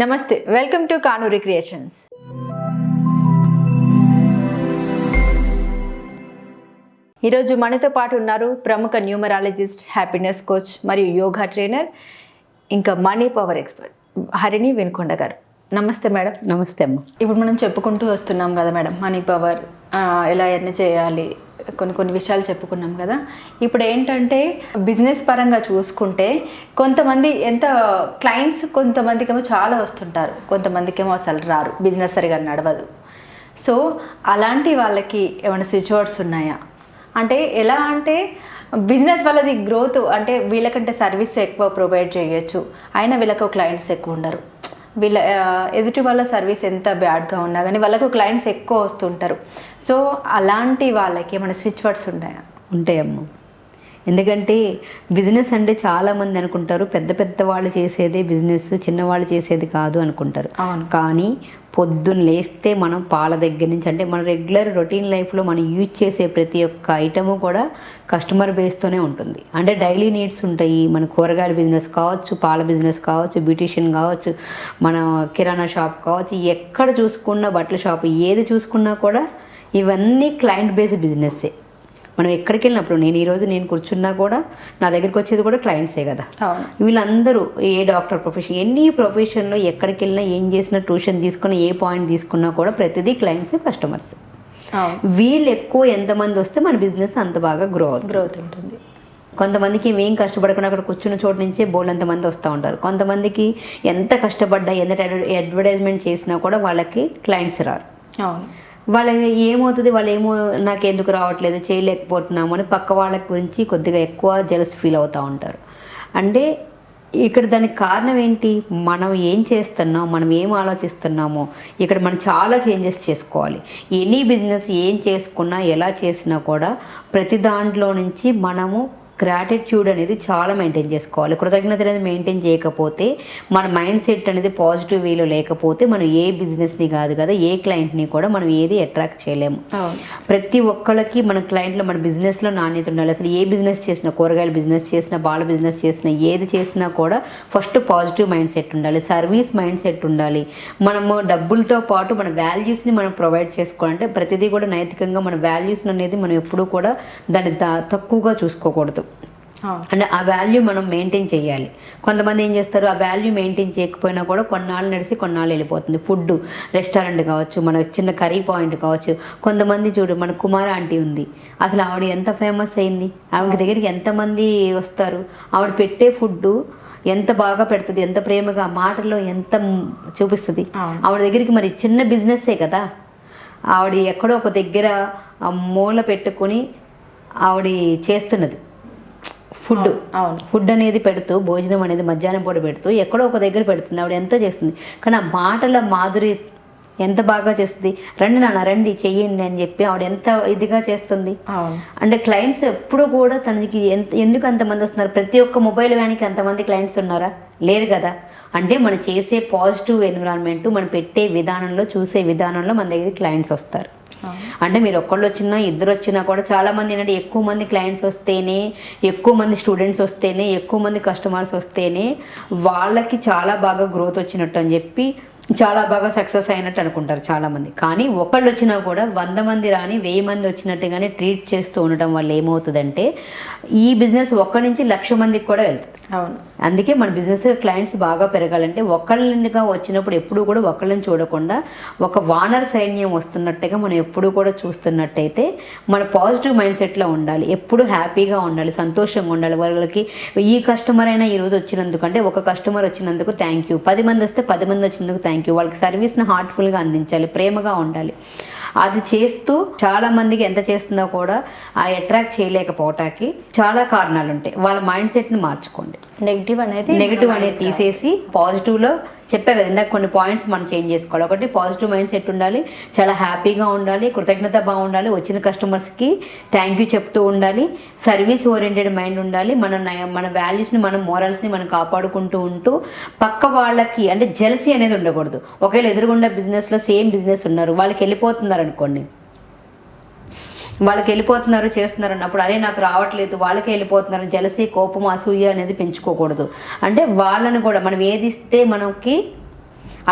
నమస్తే welcome to Kanuri creations. ఈరోజు మనతో పాటు ఉన్నారు ప్రముఖ న్యూమరాలజిస్ట్ హ్యాపీనెస్ కోచ్ మరియు యోగా ట్రైనర్ ఇంకా money power expert Harini Vinukonda గారు. నమస్తే మేడం. నమస్తే అమ్మ. ఇప్పుడు మనం చెప్పుకుంటూ వస్తున్నాం కదా మేడం మనీ పవర్ ఎలా ఎర్న్ చేయాలి కొన్ని కొన్ని విషయాలు చెప్పుకున్నాం కదా. ఇప్పుడు ఏంటంటే బిజినెస్ పరంగా చూసుకుంటే కొంతమంది ఎంత క్లయింట్స్ కొంతమందికేమో చాలా వస్తుంటారు. కొంతమందికేమో అసలు రారు. బిజినెస్ సరిగా నడవదు. సో అలాంటి వాళ్ళకి ఏమైనా స్విచ్ వర్డ్స్ ఉన్నాయా? అంటే ఎలా అంటే బిజినెస్ వాళ్ళది గ్రోత్ అంటే వీళ్ళకంటే సర్వీస్ ఎక్కువ ప్రొవైడ్ చేయొచ్చు. అయినా వీళ్ళకు క్లయింట్స్ ఎక్కువ ఉండరు. వీళ్ళ ఎదుటి వాళ్ళ సర్వీస్ ఎంత బ్యాడ్గా ఉన్నా కానీ వాళ్ళకు క్లయింట్స్ ఎక్కువ వస్తుంటారు. సో అలాంటి వాళ్ళకి ఏమైనా స్విచ్ వర్డ్స్ ఉన్నాయా ఉంటాయమ్మ ఎందుకంటే బిజినెస్ అంటే చాలామంది అనుకుంటారు పెద్ద పెద్ద వాళ్ళు చేసేదే బిజినెస్ చిన్నవాళ్ళు చేసేది కాదు అనుకుంటారు. కానీ పొద్దున్న లేస్తే మనం పాల దగ్గర నుంచి అంటే మన రెగ్యులర్ రొటీన్ లైఫ్లో మనం యూజ్ చేసే ప్రతి ఒక్క ఐటము కూడా కస్టమర్ బేస్తోనే ఉంటుంది. అంటే డైలీ నీడ్స్ ఉంటాయి. మన కూరగాయల బిజినెస్ కావచ్చు పాల బిజినెస్ కావచ్చు బ్యూటిషియన్ కావచ్చు మన కిరాణా షాప్ కావచ్చు ఎక్కడ చూసుకున్నా బట్టల షాప్ ఏది చూసుకున్నా కూడా ఇవన్నీ క్లయింట్ బేస్డ్ బిజినెస్సే మనం ఎక్కడికి వెళ్ళినప్పుడు నేను ఈరోజు నేను కూర్చున్నా కూడా నా దగ్గరికి వచ్చేది కూడా క్లయింట్సే కదా. వీళ్ళందరూ ఏ డాక్టర్ ప్రొఫెషన్ ఎన్ని ప్రొఫెషన్లో ఎక్కడికి వెళ్ళినా ఏం చేసినా ట్యూషన్ తీసుకున్నా ఏ పాయింట్ తీసుకున్నా కూడా ప్రతిదీ క్లయింట్స్ కస్టమర్స్ వీళ్ళు ఎక్కువ ఎంతమంది వస్తే మన బిజినెస్ అంత బాగా గ్రో అవుతుంది. గ్రోత్ ఉంటుంది. కొంతమందికి ఏం కష్టపడకుండా అక్కడ కూర్చున్న చోటు నుంచే బోల్డ్ అంతమంది వస్తూ ఉంటారు. కొంతమందికి ఎంత కష్టపడ్డా ఎంత అడ్వర్టైజ్మెంట్ చేసినా కూడా వాళ్ళకి క్లయింట్స్ రారు. అవును. వాళ్ళకి ఏమవుతుంది వాళ్ళు ఏమో నాకు ఎందుకు రావట్లేదు చేయలేకపోతున్నాము అని పక్క వాళ్ళ గురించి కొద్దిగా ఎక్కువ జలస్ ఫీల్ అవుతూ ఉంటారు. అంటే ఇక్కడ దానికి కారణం ఏంటి? మనం ఏం చేస్తున్నాం మనం ఏం ఆలోచిస్తున్నామో ఇక్కడ మనం చాలా చేంజెస్ చేసుకోవాలి. ఎనీ బిజినెస్ ఏం చేసుకున్నా ఎలా చేసినా కూడా ప్రతి దాంట్లో నుంచి మనము గ్రాటిట్యూడ్ అనేది చాలా మెయింటైన్ చేసుకోవాలి. కృతజ్ఞత అనేది మెయింటైన్ చేయకపోతే మన మైండ్ సెట్ అనేది పాజిటివ్ వేలో లేకపోతే మనం ఏ బిజినెస్ని కాదు కదా ఏ క్లయింట్ని కూడా మనం ఏది అట్రాక్ట్ చేయలేము. ప్రతి ఒక్కళ్ళకి మన క్లయింట్లో మన బిజినెస్లో నాణ్యత ఉండాలి. అసలు ఏ బిజినెస్ చేసినా కూరగాయల బిజినెస్ చేసినా బాల బిజినెస్ చేసినా ఏది చేసినా కూడా ఫస్ట్ పాజిటివ్ మైండ్ సెట్ ఉండాలి. సర్వీస్ మైండ్ సెట్ ఉండాలి. మనము డబ్బులతో పాటు మన వాల్యూస్ని మనం ప్రొవైడ్ చేసుకోవాలంటే ప్రతిదీ కూడా నైతికంగా మన వాల్యూస్ అనేది మనం ఎప్పుడూ కూడా దాన్ని తక్కువగా చూసుకోకూడదు. అంటే ఆ వాల్యూ మనం మెయింటైన్ చేయాలి. కొంతమంది ఏం చేస్తారు? ఆ వాల్యూ మెయింటైన్ చేయకపోయినా కూడా కొన్నాళ్ళు నడిచి కొన్నాళ్ళు వెళ్ళిపోతుంది. ఫుడ్ రెస్టారెంట్ కావచ్చు మన చిన్న కర్రీ పాయింట్ కావచ్చు. కొంతమంది చూడు మన కుమార ఆంటీ ఉంది. అసలు ఆవిడ ఎంత ఫేమస్ అయింది? ఆవిడ దగ్గరికి ఎంతమంది వస్తారు? ఆవిడ పెట్టే ఫుడ్ ఎంత బాగా పెడుతుంది? ఎంత ప్రేమగా? మాటల్లో ఎంత చూపిస్తుంది. ఆవిడ దగ్గరికి మరి చిన్న బిజినెస్సే కదా? ఆవిడ ఎక్కడో ఒక దగ్గర మూల పెట్టుకొని ఆవిడ చేస్తున్నది. ఫుడ్. అవును ఫుడ్ అనేది పెడుతూ భోజనం అనేది మధ్యాహ్నం పూట పెడుతూ ఎక్కడో ఒక దగ్గర పెడుతుంది. ఆవిడ ఎంతో చేస్తుంది. కానీ ఆ మాటల మాధురి ఎంత బాగా చేస్తుంది? రండి నాన్న రండి చెయ్యండి అని చెప్పి ఆవిడ ఎంత ఇదిగా చేస్తుంది? అంటే క్లయింట్స్ ఎప్పుడు కూడా తనకి ఎందుకు అంతమంది వస్తున్నారు? ప్రతి ఒక్క మొబైల్ వ్యాన్కి అంతమంది క్లయింట్స్ ఉన్నారా? లేరు కదా. అంటే మనం చేసే పాజిటివ్ ఎన్విరాన్మెంట్ మనం పెట్టే విధానంలో చూసే విధానంలో మన దగ్గరికి క్లయింట్స్ వస్తారు. అంటే మీరు ఒక్కళ్ళు వచ్చినా ఇద్దరు వచ్చినా కూడా చాలా మంది ఏంటంటే ఎక్కువ మంది క్లయింట్స్ వస్తేనే ఎక్కువ మంది స్టూడెంట్స్ వస్తేనే ఎక్కువ మంది కస్టమర్స్ వస్తేనే వాళ్ళకి చాలా బాగా గ్రోత్ వచ్చినట్టు అని చెప్పి చాలా బాగా సక్సెస్ అయినట్టు అనుకుంటారు చాలా మంది. కానీ ఒకళ్ళు వచ్చినా కూడా వంద మంది రాని వెయ్యి మంది వచ్చినట్టుగానే ట్రీట్ చేస్తూ ఉండటం వల్ల ఏమవుతుందంటే ఈ బిజినెస్ ఒక్కడి నుంచి లక్ష మందికి కూడా వెళ్తుంది. అవును. అందుకే మన బిజినెస్ క్లయింట్స్ బాగా పెరగాలంటే ఒకళ్ళనిగా వచ్చినప్పుడు ఎప్పుడూ కూడా ఒకళ్ళని చూడకుండా ఒక వానర్ సైన్యం వస్తున్నట్టుగా మనం ఎప్పుడూ కూడా చూస్తున్నట్టయితే మన పాజిటివ్ మైండ్ సెట్లో ఉండాలి. ఎప్పుడు హ్యాపీగా ఉండాలి సంతోషంగా ఉండాలి. వాళ్ళకి ఈ కస్టమర్ అయినా ఈరోజు వచ్చినందుకు అంటే ఒక కస్టమర్ వచ్చినందుకు థ్యాంక్ యూ పది మంది వస్తే పది మంది వచ్చినందుకు థ్యాంక్ యూ వాళ్ళకి సర్వీస్ని హార్ట్ఫుల్గా అందించాలి ప్రేమగా ఉండాలి. అది చేస్తూ చాలా మందికి ఎంత చేస్తుందో కూడా ఆ అట్రాక్ట్ చేయలేకపోవటానికి చాలా కారణాలు ఉంటాయి వాళ్ళ మైండ్ సెట్ని మార్చుకోండి. నెగిటివ్ అనేది నెగిటివ్ అనేది తీసేసి పాజిటివ్లో చెప్పే కదా ఇందాక కొన్ని పాయింట్స్ మనం చేంజ్ చేసుకోవాలి. ఒకటి పాజిటివ్ మైండ్ సెట్ ఉండాలి చాలా హ్యాపీగా ఉండాలి కృతజ్ఞత బాగుండాలి వచ్చిన కస్టమర్స్కి థ్యాంక్ యూ చెప్తూ ఉండాలి సర్వీస్ ఓరియంటెడ్ మైండ్ ఉండాలి మన మన వాల్యూస్ని మన మోరల్స్ని మనం కాపాడుకుంటూ ఉంటూ పక్క వాళ్ళకి అంటే జెలసీ అనేది ఉండకూడదు. ఒకవేళ ఎదురుగుండా బిజినెస్లో సేమ్ బిజినెస్ ఉన్నారు వాళ్ళకి వెళ్ళిపోతున్నారు అనుకోండి వాళ్ళకి వెళ్ళిపోతున్నారు చేస్తున్నారు అన్నప్పుడు అరే నాకు రావట్లేదు వాళ్ళకి వెళ్ళిపోతున్నారు జలసి కోపం అసూయ అనేది పెంచుకోకూడదు. అంటే వాళ్ళని కూడా మనం ఏది ఇస్తే మనకి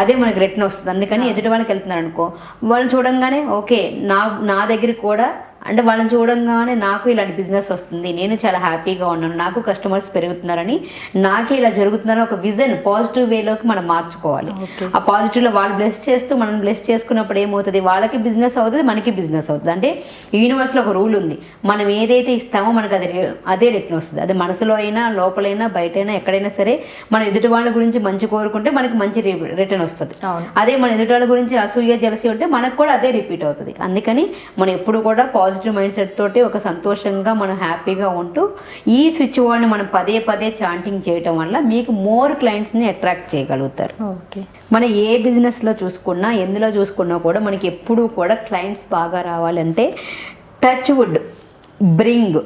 అదే మనకి రిటర్న్ వస్తుంది. అందుకని ఎదుటి వాళ్ళకి వెళ్తున్నారు అనుకో వాళ్ళని చూడంగానే ఓకే నా నా దగ్గరికి కూడా అంటే వాళ్ళని చూడంగానే నాకు ఇలాంటి బిజినెస్ వస్తుంది నేను చాలా హ్యాపీగా ఉన్నాను నాకు కస్టమర్స్ పెరుగుతున్నారని నాకే ఇలా జరుగుతుందని ఒక విజన్ పాజిటివ్ వేలోకి మనం మార్చుకోవాలి. ఆ పాజిటివ్లో వాళ్ళు బ్లెస్ చేస్తూ మనం బ్లెస్ చేసుకున్నప్పుడు ఏమవుతుంది? వాళ్ళకి బిజినెస్ అవుతుంది మనకి బిజినెస్ అవుతుంది. అంటే యూనివర్స్లో ఒక రూల్ ఉంది. మనం ఏదైతే ఇస్తామో మనకు అది అదే రిటర్న్ వస్తుంది. అది మనసులో అయినా లోపలైనా బయటైనా ఎక్కడైనా సరే మనం ఎదుటి వాళ్ళ గురించి మంచి కోరుకుంటే మనకి మంచి రిటర్న్ వస్తుంది. అదే మన ఎదుటి వాళ్ళ గురించి అసూయ జలసి ఉంటే మనకు కూడా అదే రిపీట్ అవుతుంది. అందుకని మనం ఎప్పుడు కూడా పాజిటివ్ మైండ్ సెట్ తోటి ఒక సంతోషంగా మనం హ్యాపీగా ఉంటూ ఈ స్విచ్ వర్డ్ని మనం పదే పదే చాంటింగ్ చేయటం వల్ల మీకు మోర్ క్లయింట్స్ని అట్రాక్ట్ చేయగలుగుతారు. ఓకే. మనం ఏ బిజినెస్లో చూసుకున్నా ఎందులో చూసుకున్నా కూడా మనకి ఎప్పుడూ కూడా క్లయింట్స్ బాగా రావాలంటే touch wood bring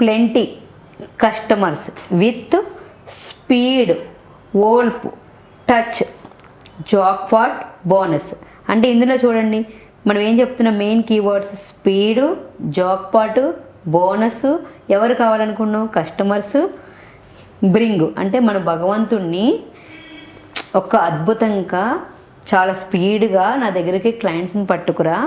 plenty customers with speed whole touch jackpot bonus అంటే ఇందులో చూడండి. మనం ఏం చెప్తున్నాం? Main keywords speed jackpot bonus ఎవరు కావాలనుకున్నాం కస్టమర్స్ బ్రింగ్ అంటే మన భగవంతుణ్ణి ఒక అద్భుతంగా చాలా స్పీడ్గా నా దగ్గరికి క్లయింట్స్ని పట్టుకురా.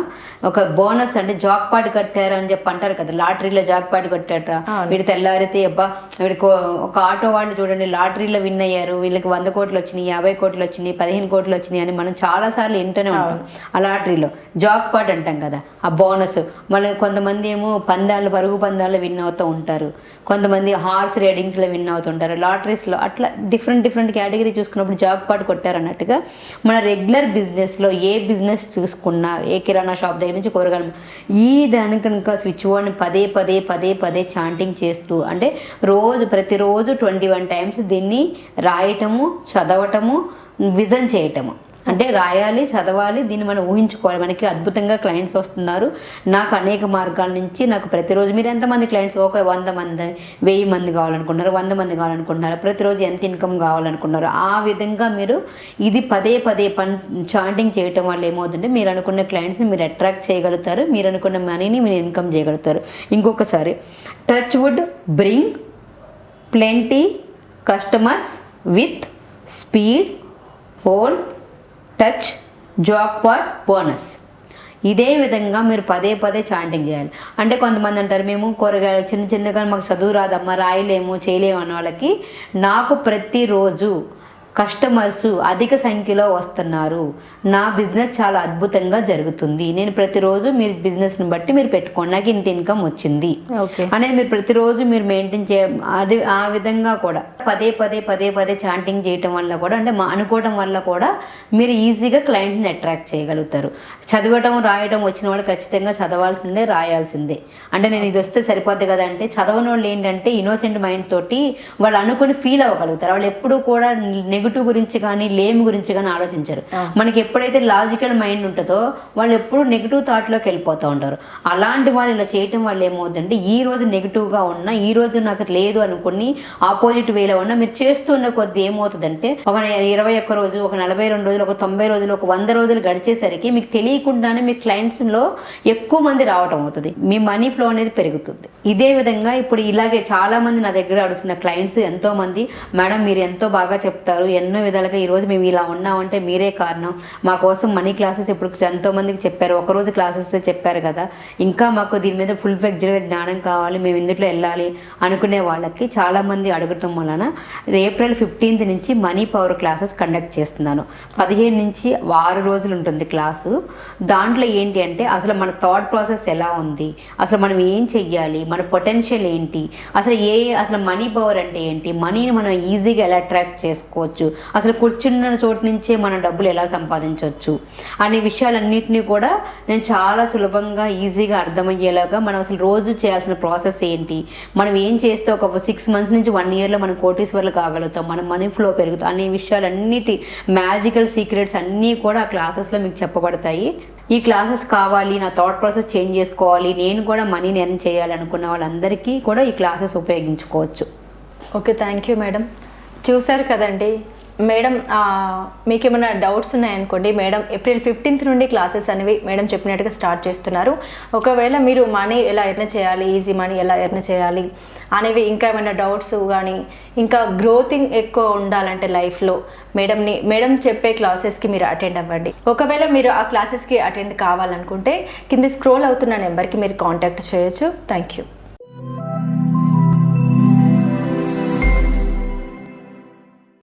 ఒక బోనస్ అంటే జాక్ పాట్ కట్టారు అని చెప్పి అంటారు కదా లాటరీలో జాక్ పాట్ కట్టారట అవును. వీడు తెల్లారితే అబ్బా వీడికి ఒక ఆటో వాళ్ళు చూడండి లాటరీలో విన్ అయ్యారు. వీళ్ళకి వంద కోట్లు వచ్చినాయి యాభై కోట్లు వచ్చినాయి పదిహేను కోట్లు వచ్చినాయి అని మనం చాలాసార్లు వింటూనే ఉంటాం. ఆ లాటరీలో జాక్ పాట్ అంటాం కదా ఆ బోనస్. మళ్ళీ కొంతమంది ఏమో పందాలు పరుగు పందాలు విన్ అవుతూ ఉంటారు. కొంతమంది హార్స్ రైడింగ్స్లో విన్ అవుతుంటారు లాటరీస్లో అట్లా డిఫరెంట్ డిఫరెంట్ కేటగిరీ చూసుకున్నప్పుడు జాక్ పాట్ కొట్టారు అన్నట్టుగా మన రెగ్యులర్ రెగ్యులర్ బిజినెస్లో ఏ బిజినెస్ చూసుకున్నా ఏ కిరాణా షాప్ దగ్గర నుంచి కూరగాయలు ఈ దాని కనుక స్విచ్ బోర్డ్ని పదే పదే పదే పదే చాంటింగ్ చేస్తూ అంటే రోజు ప్రతిరోజు ట్వంటీ వన్ టైమ్స్ దీన్ని రాయటము చదవటము విజన్ చేయటము. అంటే రాయాలి చదవాలి దీన్ని మనం ఊహించుకోవాలి. మనకి అద్భుతంగా క్లయింట్స్ వస్తున్నారు. నాకు అనేక మార్గాల నుంచి నాకు ప్రతిరోజు మీరు ఎంతమంది క్లయింట్స్ ఒక వంద మంది వెయ్యి మంది కావాలనుకుంటున్నారు వంద మంది కావాలనుకుంటున్నారు. ప్రతిరోజు ఎంత ఇన్కమ్ కావాలనుకుంటున్నారు? ఆ విధంగా మీరు ఇది పదే పదే పన్ చాంటింగ్ చేయటం వల్ల ఏమవుతుందంటే మీరు అనుకున్న క్లయింట్స్ని మీరు అట్రాక్ట్ చేయగలుగుతారు. మీరు అనుకున్న మనీని మీరు ఇన్కమ్ చేయగలుగుతారు. ఇంకొకసారి touch wood bring plenty customers with speed whole touch jackpot bonus. ఇదే విధంగా మీరు పదే పదే చాంటింగ్ చేయాలి. అంటే కొంతమంది అంటారు మేము కూరగాయలు చిన్న చిన్నగా మాకు చదువు రాదమ్మా రాయలేము చేయలేము అన్న వాళ్ళకి నాకు ప్రతిరోజు కస్టమర్స్ అధిక సంఖ్యలో వస్తున్నారు. నా బిజినెస్ చాలా అద్భుతంగా జరుగుతుంది. నేను ప్రతిరోజు మీరు బిజినెస్ని బట్టి మీరు పెట్టుకోండి. నాకు ఇంత ఇన్కమ్ వచ్చింది. ఓకే. అనేది మీరు ప్రతిరోజు మీరు మెయింటైన్ చే అది ఆ విధంగా కూడా పదే పదే పదే పదే చాంటింగ్ చేయటం వల్ల కూడా అంటే మా అనుకోవడం వల్ల కూడా మీరు ఈజీగా క్లయింట్ని అట్రాక్ట్ చేయగలుగుతారు. చదవటం రాయడం వచ్చిన వాళ్ళు ఖచ్చితంగా చదవాల్సిందే రాయాల్సిందే. అంటే నేను ఇది వస్తే సరిపోద్ది కదా అంటే చదవని వాళ్ళు ఏంటంటే ఇన్నోసెంట్ మైండ్ తోటి వాళ్ళు అనుకుని ఫీల్ అవ్వగలుగుతారు. వాళ్ళు ఎప్పుడూ కూడా నెగిటివ్ గురించి కానీ లేమి గురించి కానీ ఆలోచించరు. మనకి ఎప్పుడైతే లాజికల్ మైండ్ ఉంటుందో వాళ్ళు ఎప్పుడు నెగిటివ్ థాట్లోకి వెళ్ళిపోతూ ఉంటారు. అలాంటి వాళ్ళు ఇలా చేయటం వల్ల ఏమవుతుందంటే ఈ రోజు నెగిటివ్గా ఉన్నా ఈ రోజు నాకు లేదు అనుకుని ఆపోజిట్ వేలో ఉన్నా మీరు చేస్తున్న కొద్ది ఏమవుతుందంటే ఒక ఇరవై ఒక్క రోజు ఒక నలభై రెండు రోజులు ఒక తొంభై రోజులు ఒక వంద రోజులు గడిచేసరికి మీకు తెలియకుండానే మీ క్లయింట్స్లో ఎక్కువ మంది రావటం అవుతుంది. మీ మనీ ఫ్లో అనేది పెరుగుతుంది. ఇదే విధంగా ఇప్పుడు ఇలాగే చాలా మంది నా దగ్గర అడుగుతున్న క్లయింట్స్ ఎంతో మంది మేడం మీరు ఎంతో బాగా చెప్తారు ఎన్నో విధాలుగా ఈరోజు మేము ఇలా ఉన్నామంటే మీరే కారణం. మా కోసం మనీ క్లాసెస్ ఇప్పుడు ఎంతోమందికి చెప్పారు. ఒకరోజు క్లాసెస్ చెప్పారు కదా. ఇంకా మాకు దీని మీద ఫుల్ ఫ్లెక్జ్డ్గా జ్ఞానం కావాలి. మేము ఇందులో వెళ్ళాలి అనుకునే వాళ్ళకి చాలామంది అడగటం వలన ఏప్రిల్ ఫిఫ్టీన్త్ నుంచి మనీ పవర్ క్లాసెస్ కండక్ట్ చేస్తున్నాను. పదిహేను నుంచి ఆరు రోజులు ఉంటుంది క్లాసు. దాంట్లో ఏంటి అంటే అసలు మన థాట్ ప్రాసెస్ ఎలా ఉంది? అసలు మనం ఏం చెయ్యాలి? మన పొటెన్షియల్ ఏంటి? అసలు ఏ అసలు మనీ పవర్ అంటే ఏంటి? మనీని మనం ఈజీగా ఎలా అట్రాక్ట్ చేసుకోవచ్చు? అసలు కూర్చున్న చోటు నుంచే మనం డబ్బులు ఎలా సంపాదించవచ్చు? అనే విషయాలన్నింటినీ కూడా నేను చాలా సులభంగా ఈజీగా అర్థమయ్యేలాగా మనం అసలు రోజు చేయాల్సిన ప్రాసెస్ ఏంటి? మనం ఏం చేస్తే ఒక సిక్స్ మంత్స్ నుంచి వన్ ఇయర్లో మనం కోటీశ్వర్లు కాగలుగుతాం? మన మనీ ఫ్లో పెరుగుతాం? అనే విషయాలన్నిటి మ్యాజికల్ సీక్రెట్స్ అన్నీ కూడా ఆ క్లాసెస్లో మీకు చెప్పబడతాయి. ఈ క్లాసెస్ కావాలి నా థాట్ ప్రాసెస్ చేంజ్ చేసుకోవాలి నేను కూడా మనీని ఎర్న్ చేయాలనుకున్న వాళ్ళందరికీ కూడా ఈ క్లాసెస్ ఉపయోగించుకోవచ్చు. ఓకే థ్యాంక్ యూ మేడం చూశారు కదండి. మేడం మీకేమైనా మీకు ఏమైనా డౌట్స్ ఉన్నాయనుకోండి మేడం ఏప్రిల్ ఫిఫ్టీన్త్ నుండి క్లాసెస్ అనేవి మేడం చెప్పినట్టుగా స్టార్ట్ చేస్తున్నారు. ఒకవేళ మీరు మనీ ఎలా ఎర్న్ చేయాలి ఈజీ మనీ ఎలా ఎర్న్ చేయాలి అనేవి ఇంకా ఏమైనా డౌట్స్ కానీ ఇంకా గ్రోతింగ్ ఎక్కువ ఉండాలంటే లైఫ్లో మేడంని మేడం చెప్పే క్లాసెస్కి మీరు అటెండ్ అవ్వండి. ఒకవేళ మీరు ఆ క్లాసెస్కి అటెండ్ కావాలనుకుంటే కింద స్క్రోల్ అవుతున్న నెంబర్కి మీరు కాంటాక్ట్ చేయొచ్చు. Thank you